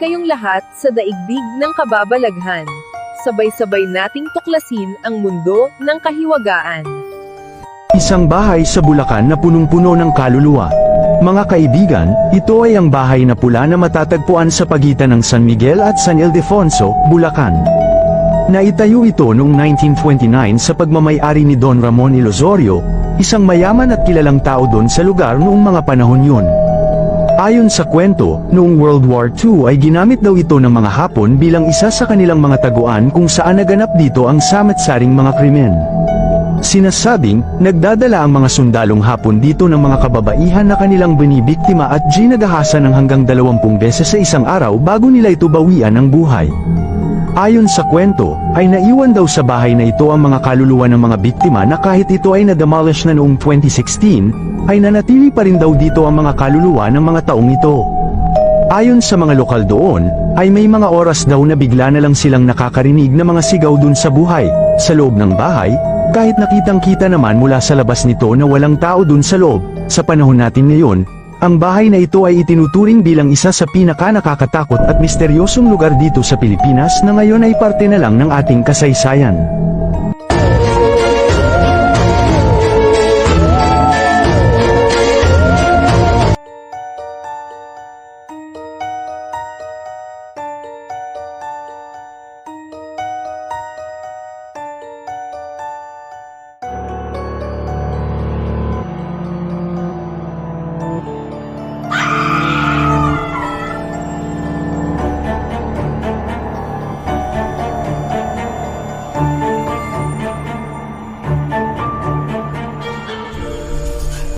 kayong lahat sa daigdig ng kababalaghan. Sabay-sabay nating tuklasin ang mundo ng kahiwagaan. Isang bahay sa Bulacan na punong-puno ng kaluluwa. Mga kaibigan, ito ay ang bahay na pula na matatagpuan sa pagitan ng San Miguel at San Ildefonso, Bulacan. Naitayo ito noong 1929 sa pagmamayari ni Don Ramon Ilozorio, isang mayaman at kilalang tao doon sa lugar noong mga panahon yun. Ayon sa kwento, noong World War II ay ginamit daw ito ng mga Hapon bilang isa sa kanilang mga taguan kung saan naganap dito ang samat-saring mga krimen. Sinasabing, nagdadala ang mga sundalong hapon dito ng mga kababaihan na kanilang binibiktima at ginagahasan ng hanggang dalawampung beses sa isang araw bago nila ito bawian ng buhay. Ayon sa kwento, ay naiwan daw sa bahay na ito ang mga kaluluwa ng mga biktima na kahit ito ay na-demolish na noong 2016, ay nanatili pa rin daw dito ang mga kaluluwa ng mga taong ito. Ayon sa mga lokal doon, ay may mga oras daw na bigla na lang silang nakakarinig ng mga sigaw dun sa buhay, sa loob ng bahay, kahit nakitang-kita naman mula sa labas nito na walang tao dun sa loob, sa panahon natin ngayon, ang bahay na ito ay itinuturing bilang isa sa pinaka-nakakatakot at misteryosong lugar dito sa Pilipinas na ngayon ay parte na lang ng ating kasaysayan.